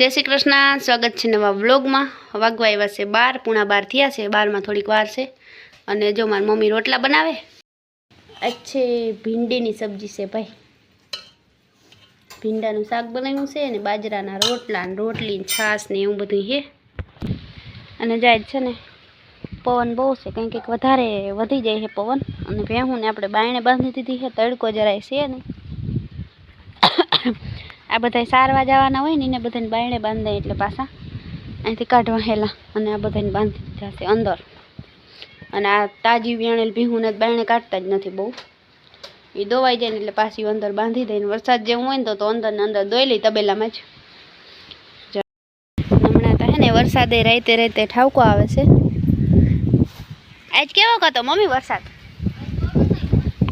જય શ્રી કૃષ્ણ. સ્વાગત છે નવા વ્લોગમાં. વાગવા આવ્યા છે બાર, પૂણા બાર થયા છે. બારમાં થોડીક વાર છે. અને જો મારી મમ્મી રોટલા બનાવે. આ છે ભીંડીની સબ્જી છે ભાઈ. ભીંડાનું શાક બનાવ્યું છે અને બાજરાના રોટલા રોટલી ને છાશ ને એવું બધું છે. અને જાય છે ને, પવન બહુ છે. કંઈક કંઈક વધારે વધી જાય છે પવન. અને ભેહુંને આપણે બાયણે બાંધી દીધી છે. તડકો જરાય છે ને આ બધા સારવા જવાના હોય ને, એને બધાને બાયણે બાંધે એટલે પાછા અહીંથી કાઢવા હેલા અને આ બધાને બાંધી દીધા છે અંદર. અને આ તાજી વ્યાણેલ ભીહુને બાયણે કાઢતા જ નથી બહુ. એ દોવાઈ જાય ને એટલે પાછી અંદર બાંધી દઈને વરસાદ જેવું હોય ને તો અંદર ને અંદર દોઈ લઈ તબેલામાં જ. હમણાં તો હે ને વરસાદે રાતે રાતે ઠાવકો આવે છે. આજ કેવો હતો મમ્મી વરસાદ?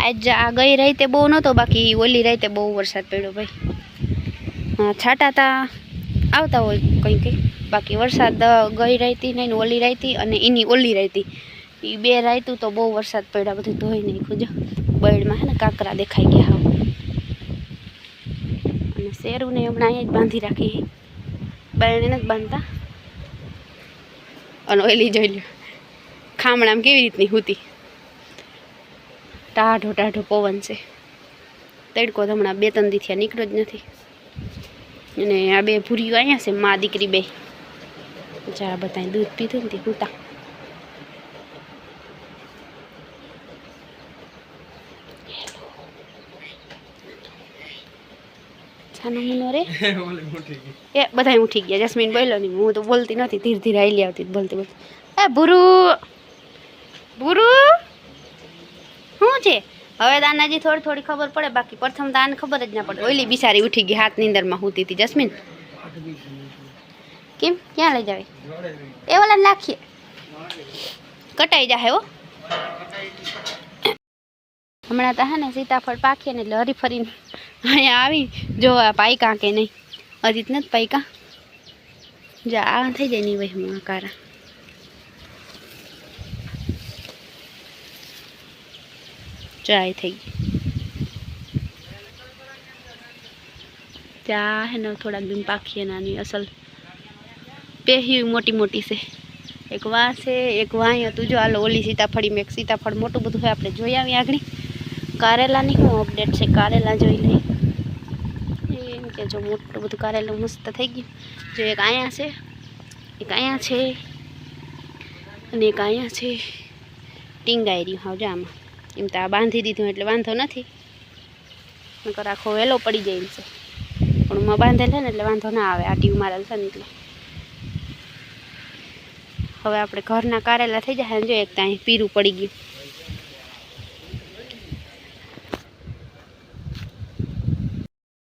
આજ આ ગઈ રાતે બહુ નહોતો, બાકી ઓલી રાતે બહુ વરસાદ પડ્યો ભાઈ. છાંટા તા આવતા હોય કંઈ કંઈ. બાકી વરસાદ ગઈ રહેતી નહીં ઓલી રહેતી અને એની ઓલી રહેતી એ બે રાતું તો બહુ વરસાદ પડ્યા, બધું ધોઈ નાખ્યું જો. બળમાં હે ને કાંકરા દેખાઈ ગયા હાવ. અને શેરુને હમણાં અહીંયા જ બાંધી રાખી બળને નથી બાંધતા. અને ઓલી જોઈ લ્યો. ખામણામાં કેવી રીતની હતી. ટાઢો ટાઢો પવન છે. તડકો તો હમણાં બે ત્રણ દીથી નીકળ્યો જ નથી. અને આ બે ભૂરીઓ અહીંયા છે મા દીકરી બે. જા બધા દૂધ પીધું ને તે રે. એ બધા ઉઠી ગયા. જસ્મીન બોલો નહીં. હું તો બોલતી નથી ધીરે ધીરે આવેલી આવતી બોલતી બોલતી. એ ભૂરુ! ભૂરુ! શું છે? હવે દાનાજી થોડી થોડી ખબર પડે, બાકી પ્રથમ દાન ખબર જ ના પડે. ઓલી બિચારી ઉઠી ગઈ હાથ નીંદરમાં હું હતી. જસ્મીન? કેમ? ક્યાં લઈ જાવે? એ ઓલા નાખીએ. કટાઈ જાય હો. હમણાં તો હા ને સીતાફળ પાકીએ ને એટલે હરી ફરીને અહીંયા આવી. જોવા પાયકા કે નહીં. હજી જ નથી પાયકા? જા, આ થઈ જાય નહીં ભાઈ હું કારા. ચાય થઈ. ગઈ ચા હે ને થોડાક દિન પાખીએ નાની અસલ. પેહી મોટી મોટી છે. એક વાં છે, એક વાં હતું જો, હાલો ઓલી સીતાફળીમાં એક સીતાફળ મોટું બધું હોય આપણે જોઈ આવીએ આગળ. કારેલાની શું અપડેટ છે? કારેલા જોઈ લઈ એમ કે જો મોટું બધું કારેલું મસ્ત થઈ ગયું. જો એક અહીંયા છે, એક અહીંયા છે, અને એક અહીંયા છે ટીંગાઈ રહ્યું હાવ આમાં. એમ તો આ બાંધી દીધું એટલે વાંધો નથી. નકર આખો વહેલો પડી જાય છે. પણ માં બાંધેલ છે ને એટલે વાંધો ના આવે. આ ટ્યુબ મારેલ છે ને એટલે. હવે આપણે ઘરના કારેલા થઈ જાય જો એક ત્યાં પીરું પડી ગયું.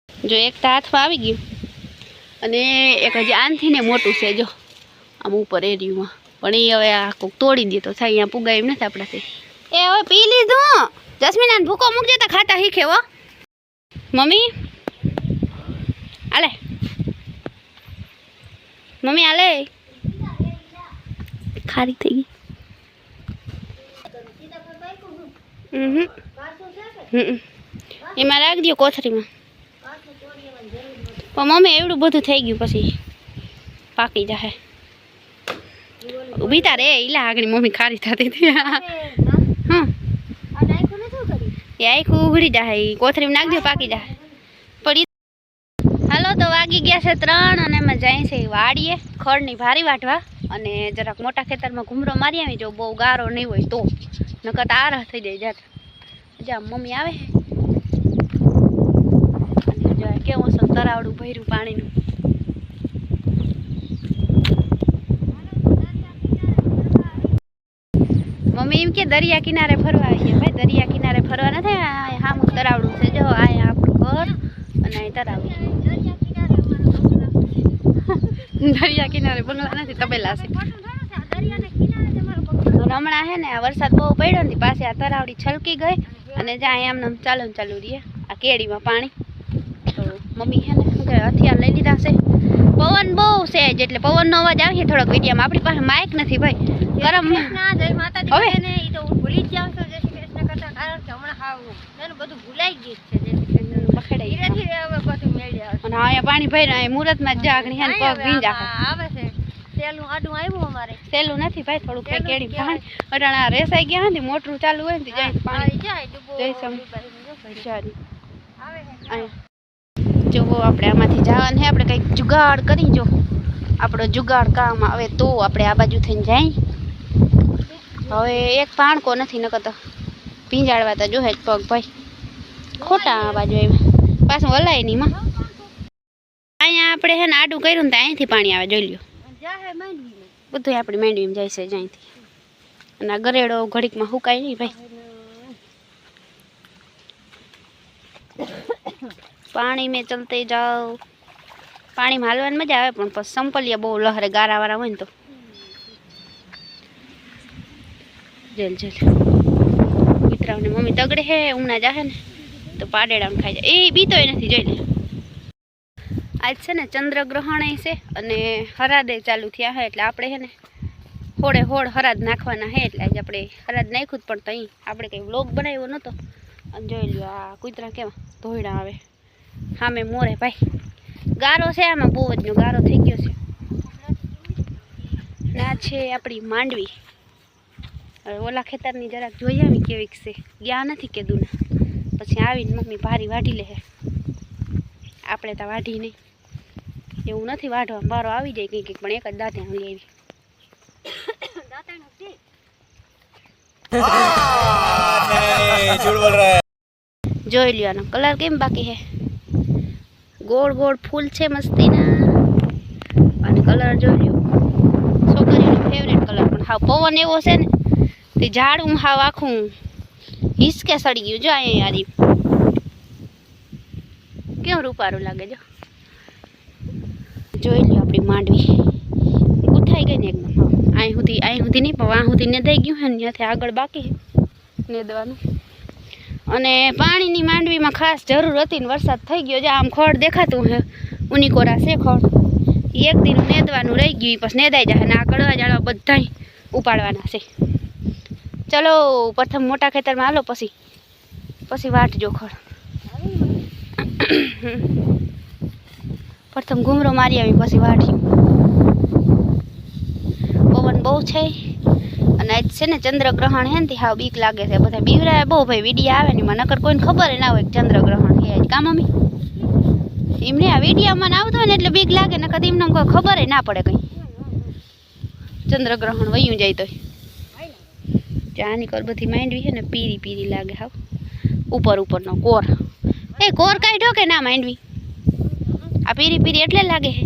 જો એક હાથમાં આવી ગયું. અને એક હજી આનથી ને મોટું છે જો. આમ ઉપર એરિયુમાં. પણ એ હવે આ કોક તોડી દે તો થાય. અહીંયા પુગાય એમ નથી આપણાથી. એ હવે પી લીધું. જસ્મીના ભૂકો મૂકજે તો ખાતા શીખે હો. મમ્મી? આલે. મમ્મી, આલે. ખારી થઈ ગઈ. એમાં રાખી દો કોથળીમાં. પણ મમ્મી, એવડું બધું થઈ ગયું પછી. પાકી જશે ઊભી તારે, ઈલા આગળ મમ્મી ખારી થતી હતી. એ આખું ઉઘડી જાય કોથરી નાખજો પાકી જાય પડી હાલો, તો વાગી ગયા છે ત્રણ અને અમે જાય છે વાડીએ, ખડની ભારી વાટવા અને જરાક મોટા ખેતરમાં ઘૂમરો મારી આવી, જો બહુ ગારો નહીં હોય તો. નકર તો આરહ થઈ જાય જાત. જા, મમ્મી આવે કેવું છે, તરાવડું ભર્યું પાણીનું મમ્મી એમ કે દરિયા કિનારે ફરવા આવીએ. ભાઈ, દરિયા કિનારે ફરવા નથી હામું તરાવડું છે. જો, આ આપણું ઘર અને અહીં તરાવડું દરિયા કિનારે બંગલા નથી તબેલા છે. હમણાં છે ને આ વરસાદ બહુ પડ્યો ને પાછી આ તરાવડી છલકી ગઈ અને જ્યાં એમને ચાલુ ચાલુ રહીએ આ કેડીમાં પાણી. તો મમ્મી છે ને શું હથિયાર લઈ લીધા છે. પવન બહુ છે જ એટલે પવનનો અવાજ આવશે થોડોક વિડીયોમાં. આપણી પાસે માઇક નથી ભાઈ. ગરમ હવે? ભૂલી જ જાવ છો જય શ્રી કૃષ્ણ કરતા કારણ કે હમણાં હાવ બધું ભૂલાઈ ગયું છે જય શ્રી કૃષ્ણ ખેડાઈ ધીરે ધીરે હવે બધું મેળ્યા અને અહીંયા પાણી ભર્યું અહીં મુહૂર્તમાં જ જાગણી હે પગ ભીંજા આવે છે. સેલું આડું આવ્યું અમારે. સેલું નથી ભાઈ થોડું કઈ કેડી કહેવાય. પાણી અટાણા રેસાઈ ગયા ને મોટરું ચાલુ હોય ને જાય પાણી જાય આવે છે અહીંયા જો આપણે આમાંથી જવાનું છે આપણે કંઈક જુગાડ કરી જો. આપણો જુગાડ કામ આવે તો આપણે આ બાજુ થઈને જાય. હવે એક પાણકો નથી, નકર તો ભીંજાડવા તો જોહે જ પગ ભાઈ. ખોટા આ બાજુ આવ્યા. પાછું હલાય નહીં, માં. અહીંયા આપણે છે ને આડું કર્યું ને તો અહીંથી પાણી આવે, જોઈ લ્યો. જાહે માંડવીમાં. બધું આપણી મેંડવીમાં જાય છે જ્યાંથી અને આ ગરેડો ઘડીકમાં હુકાય નહીં, ભાઈ. પાણી મેં ચલતે જાઓ પાણીમાં હાલવાની મજા આવે પણ પછી બહુ લહરે ગારાવાળા હોય ને તો. Jail jail. મિત્રાઓને મમ્મી તગડે હે ઉમના જાહે ને, તો પાડેડામાં ખાઈ જાય. એ બીતોય નથી, જોઈ લે. આજ છે ને ચંદ્રગ્રહણ છે અને હરાદે ચાલુ થયા હે એટલે આપણે હે ને હોડે હોળ હરાદ નાખવાના હે એટલે આજે આપણે હરાદ નાખ્યું જ પણ અહીં આપણે કંઈ વ્લોગ બનાવ્યો નહોતો અને જોઈ લ્યો આ કૂતરા કેવા ધોઈડા આવે. સામે મોરે ભાઈ. ગારો છે આમાં બહુ જ ગારો થઈ ગયો છે. આ છે આપણી માંડવી. હવે ઓલા ખેતરની જરાક જોઈ આવી કેવી છે. ગયા નથી કીધું ને પછી આવીને મમ્મી ભારી વાઢી લે આપણે તો વાઢી નહીં. એવું નથી વાઢવા બારો આવી જાય કંઈક પણ એક જ દાંતે આવી. આવી જોઈ લ્યો કલર કેમ બાકી હે ગોળ ગોળ ફૂલ છે મસ્તીના અને કલર જોઈ લ્યો. છોકરીનો ફેવરેટ કલર પણ હાવ પવન એવો છે ને, તે ઝાડું હાવ આખું હિસકે સડી ગયું. જો અહીંયા યારી કેવું રૂપારું લાગે જો. જોઈ લ્યો આપણી માંડવી. ગુથાઈ ગઈ ને એકદમ હા. અહીં સુધી અહીં સુધી નહીં પણ વાં સુધી નેદાઈ ગયું હે ને, ત્યાંથી આગળ બાકી છે નેદવાનું. અને પાણીની માંડવીમાં ખાસ જરૂર હતી ને વરસાદ થઈ ગયો જે આમ ખડ દેખાતું હે. ઉનીકોરા છે ખડ એક દિન નેદવાનું રહી ગયું પછી નેદાઈ જાય ને આ કડવા જાળવા બધાય ઉપાડવાના છે. ચલો, પ્રથમ મોટા ખેતરમાં હાલો પછી. પછી વાટજો ખડ પ્રથમ ઘૂમરો મારી આવી, પછી વાટ્યું પવન બહુ છે. આજ છે ને ચંદ્રગ્રહણ હે ને તે હાવ બીક લાગે છે. બધા બીવરાય બહુ ભાઈ વિડીયા આવે ને મને નકર કોઈને ખબર ના હોય ચંદ્રગ્રહણ હે આજ કા મમ્મી? એમને આ વિડીયોમાં મને આવતો હોય ને એટલે બીક લાગે ને કદી એમને કોઈ ખબર ના પડે કંઈ. ચંદ્રગ્રહણ વયું જાય તો ચાની કર બધી માંડવી છે ને પીરી પીરી લાગે હાવ. ઉપર ઉપરનો કોર. એ કોર કાઢ્યો કે ના માંડવી? આ પીરી પીરી એટલે લાગે છે?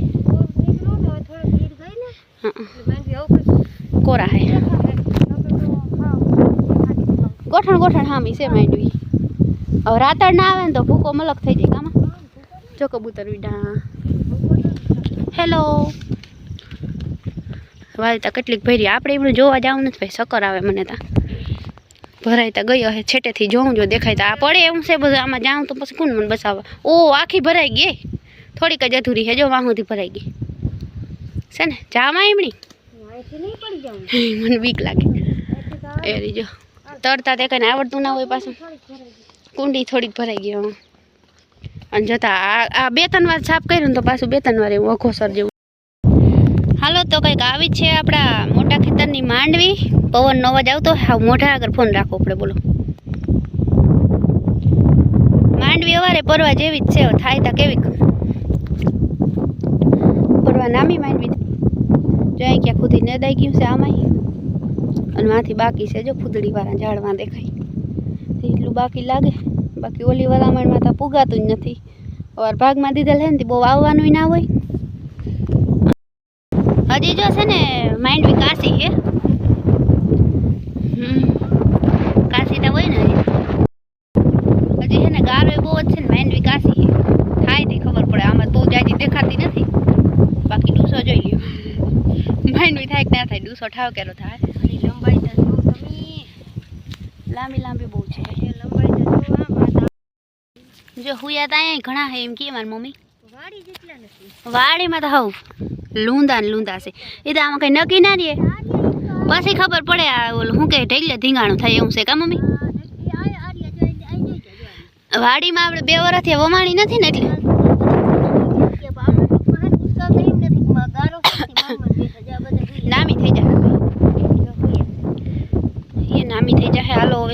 હં, કોરા હે. ગોઠણ ગોઠણ હામી છે માંડવી. હવે રાતળ ના આવે ને તો ભૂકો મલક થઈ જાય કામાં જો કબૂતર વિડા હેલો વાલતા કેટલીક ભરી. આપણે એમનું જોવા જવું નથી ભાઈ. ચક્કર આવે મને તા. ભરાઈ તા ગયો હે. છેટેથી જોઉં જો દેખાય તા. આ પડે એવું છે બધું. આમાં જાઉં તો પછી કોણ મને બસાવે? ઓ આખી ભરાઈ ગઈ. થોડીક જ અધૂરી છે જો વાહુથી ભરાઈ ગઈ. છે ને? જામાં એમણી અહીંથી નહીં પડી જાઉં. મને બીક લાગે. અહીંથી તો આવે. એ રીજો તરતા દેખાય આવડતું ના હોય પાછું. કુંડી થોડીક ભરાઈ ગઈ હવે. અને જતા આ બે ત્રણ વાર સાફ કર્યું ને તો પાછું બે ત્રણ વાર એવું અઘોસર જેવું. હાલો, તો કંઈક આવી છે આપણા મોટા ખેતરની માંડવી. પવનનો અવાજ આવતો હાવ મોઢા આગળ ફોન રાખો આપણે બોલો. માંડવી અવારે પરવા જેવી જ છે થાય તા કેવી પરવા નામી માંડવી. જો અહીં ક્યાં ખુદી નદાઈ ગયું છે આમાંય. અને માંથી બાકી છે જો ફૂદડી વાળા ઝાડવા દેખાય. એટલું બાકી લાગે. બાકી ઓલી વરામણમાં તો પુગાતું જ નથી. અવાર ભાગમાં દીધેલ છે ને બહુ આવવાનું ના હોય. હજી જો છે ને માંડવી કાશી છે. કાશી તો હોય ને હજી. છે ને ગારો બહુ જ છે ને માંડવી કાશી છે. થાય તે ખબર પડે. આમાં બહુ જાજી દેખાતી નથી. બાકી ડૂસો જોઈ લ્યો. માંડવી થાય કે ના થાય, ડૂસો ઠાવ કેરો થાય આની લંબાઈ તો જુઓ તમે. લાંબી લાંબી બહુ છે. જો હુયા તા ઘણા હે એમ કે મારી મમ્મી. વાડી જેટલા નથી. વાડીમાં તો હવ લૂંદા ને લૂંદા છે. એ તો આમાં કંઈ નક્કી ના રહીએ પછી ખબર પડે આ ઓલું શું કે ઢેગલે ધીંગાણું થાય એવું છે કા મમ્મી. વાડીમાં આપણે બે વર્ષથી વમાણી નથી ને એટલે?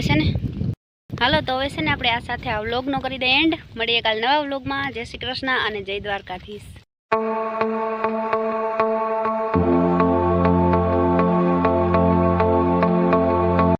છે ને? હાલો, તો હવે છે ને આપણે આ સાથે આ વ્લોગનો કરી દઈએ એન્ડ મળીએ કાલ નવા વ્લોગમાં. જય શ્રી કૃષ્ણ અને જય દ્વારકાધીશ.